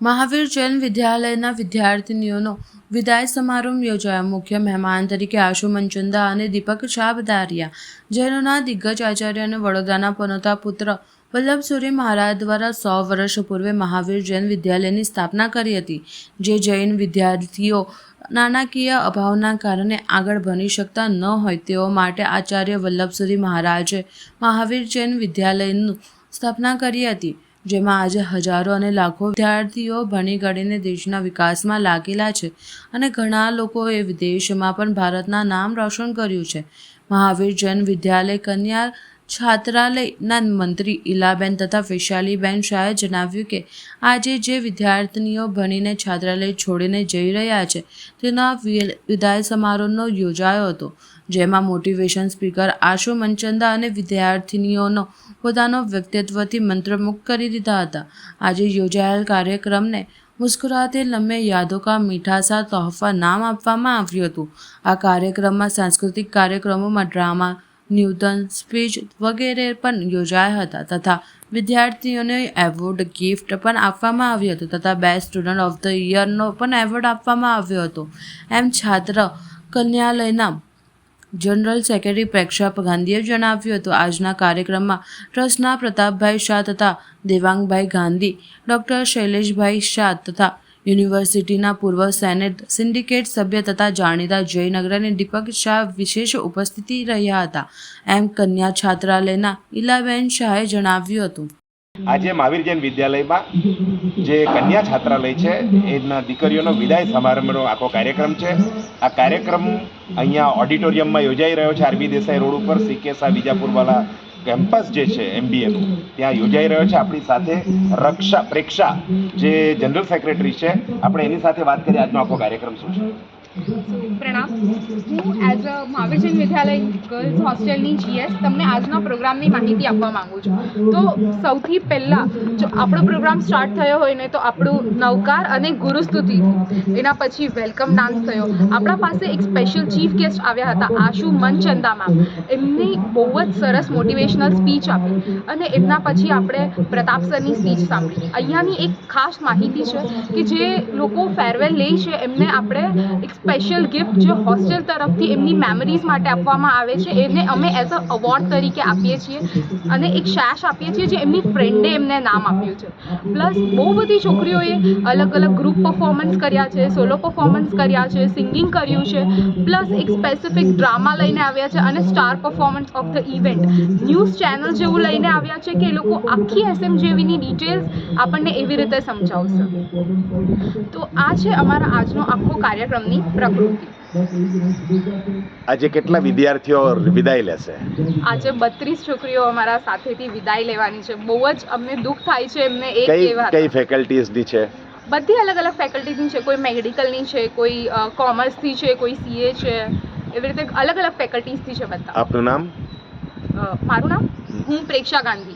મહાવીર જૈન વિદ્યાલયના વિદ્યાર્થીનીઓનો વિદાય સમારોહ યોજાયો. મુખ્ય મહેમાન તરીકે આશુ મંચુંદા અને દીપક શાબદારિયા જૈનોના દિગ્ગજ આચાર્ય અને વડોદરાના પનોતા પુત્ર વલ્લભસુરી મહારાજ દ્વારા સો વર્ષ પૂર્વે મહાવીર જૈન વિદ્યાલયની સ્થાપના કરી હતી, જે જૈન વિદ્યાર્થીઓ નાણાકીય અભાવના કારણે આગળ ભણી શકતા ન હોય તેઓ માટે આચાર્ય વલ્લભસુરી મહારાજે મહાવીર જૈન વિદ્યાલયનું સ્થાપના કરી હતી. જેમાં આજે હજારો અને લાખો વિદ્યાર્થીઓ ભણી ગણીને દેશના વિકાસમાં લાગેલા છે અને ઘણા લોકોએ વિદેશમાં પણ ભારતના નામ રોશન કર્યું છે. મહાવીર જૈન વિદ્યાલય કન્યા છાત્રાલયના મંત્રી ઇલાબેન તથા વિશાલીબેન શાહે જણાવ્યું કે, આજે જે વિદ્યાર્થીનીઓ ભણીને છાત્રાલય છોડીને જઈ રહ્યા છે, તેના વિદાય સમારોહનો યોજાયો હતો, જેમાં મોટિવેશન સ્પીકર આશુ મનચંદા અને વિદ્યાર્થીનીઓનો પોતાનો વ્યક્તિત્વથી મંત્રમુગ્ધ કરી દીધા હતા. આજે યોજાયેલ કાર્યક્રમને મુસ્કુરાતે લમ્બે યાદો કા મીઠા સા તોહફા નામ આપવામાં આવ્યું હતું. આ કાર્યક્રમમાં સાંસ્કૃતિક કાર્યક્રમોમાં ડ્રામા ન્યૂતન સ્પીચ વગેરે પણ યોજાયા હતા તથા વિદ્યાર્થીઓને એવોર્ડ ગિફ્ટ પણ આપવામાં આવ્યું હતું તથા બેસ્ટ સ્ટુડન્ટ ઓફ ધ યરનો પણ એવોર્ડ આપવામાં આવ્યો હતો. એમ છાત્ર કન્યાલયના જનરલ સેક્રેટરી પ્રેક્ષાપ ગાંધીએ જણાવ્યું હતું. આજના કાર્યક્રમમાં ટ્રસ્ટના પ્રતાપભાઈ શાહ તથા દેવાંગભાઈ ગાંધી, ડૉક્ટર શૈલેષભાઈ શાહ તથા યુનિવર્સિટીના પૂર્વ સેનેટ સિન્ડિકેટ સભ્ય તથા જાણીતા જયનગર અને દીપક શાહ વિશેષ ઉપસ્થિતિ રહ્યા હતા. એમ કન્યા છાત્રાલયના ઇલાબેન શાહે જણાવ્યું હતું. આજે મહાવીર જૈન વિદ્યાલયમાં જે કન્યા છાત્રાલય છે, એના દીકરીઓનો વિદાય સમારંભનો આખો કાર્યક્રમ છે. આ કાર્યક્રમ અહીંયા ઓડિટોરિયમમાં યોજાઈ રહ્યો છે. આરબી દેસાઈ રોડ ઉપર, સિકેસા, વિજાપુરવાલા કેમ્પસ જે છે એમબીએનું ત્યાં યોજાઈ રહ્યો છે આપણી સાથે રક્ષા પ્રેક્ષા, જે જનરલ સેક્રેટરી છે. આપણે એની સાથે વાત કરીએ. આજનો આખો કાર્યક્રમ શું છે? પ્રણામ હું as a Mahavir Jain Vidyalaya girls હોસ્ટેલની GS તમને આજના પ્રોગ્રામની માહિતી આપવા માંગુ છું. તો સૌથી પહેલાં, જો આપણો પ્રોગ્રામ સ્ટાર્ટ થયો હોય ને તો આપણું નવકાર અને ગુરુસ્તુતિ એના પછી વેલકમ ડાન્સ થયો. આપણા પાસે એક સ્પેશિયલ ચીફ ગેસ્ટ આવ્યા હતા, આશુ મનચંદા મેમ એમની બહુ જ સરસ મોટિવેશનલ સ્પીચ આપી અને એમના પછી આપણે પ્રતાપ સરની સ્પીચ સાંભળી. અહીંયાની એક ખાસ માહિતી છે કે જે લોકો ફેરવેલ લે છે, એમને આપણે એક સ્પેશિયલ ગિફ્ટ જે હોસ્ટેલ તરફથી એમની મેમરીઝ માટે આપવામાં આવે છે, એને અમે એઝ અ અવોર્ડ તરીકે આપીએ છીએ અને એક શેશ આપીએ છીએ જે એમની ફ્રેન્ડે એમને નામ આપ્યું છે. પ્લસ બહુ બધી છોકરીઓએ અલગ અલગ ગ્રુપ પરફોર્મન્સ કર્યા છે સોલો પરફોર્મન્સ કર્યા છે સિંગિંગ કર્યું છે પ્લસ એક સ્પેસિફિક ડ્રામા લઈને આવ્યા છે અને star performance of the event news channel જેવું લઈને આવ્યા છે કે એ લોકો આખી એસએમ જેવીની ડિટેલ્સ આપણને એવી રીતે સમજાવશે. તો આ છે અમારા આજનો આખો કાર્યક્રમની પ્રકૃતિ. આજે કેટલા વિદ્યાર્થીઓ વિદાય લેશે? આજે બત્રીસ છોકરીઓ અમારા સાથેથી વિદાય લેવાની છે. બહુ જ અમને દુઃખ થાય છે એમને એક કઈ કઈ ફેકલ્ટીઝની છે? બધી અલગ અલગ ફેકલ્ટીની છે. કોઈ મેડિકલની છે કોઈ કોમર્સથી છે કોઈ સીએ છે. એવી રીતે અલગ અલગ ફેકલ્ટીઝથી છે બધા. આપનું નામ? મારું નામ? હું પ્રેક્ષા ગાંધી.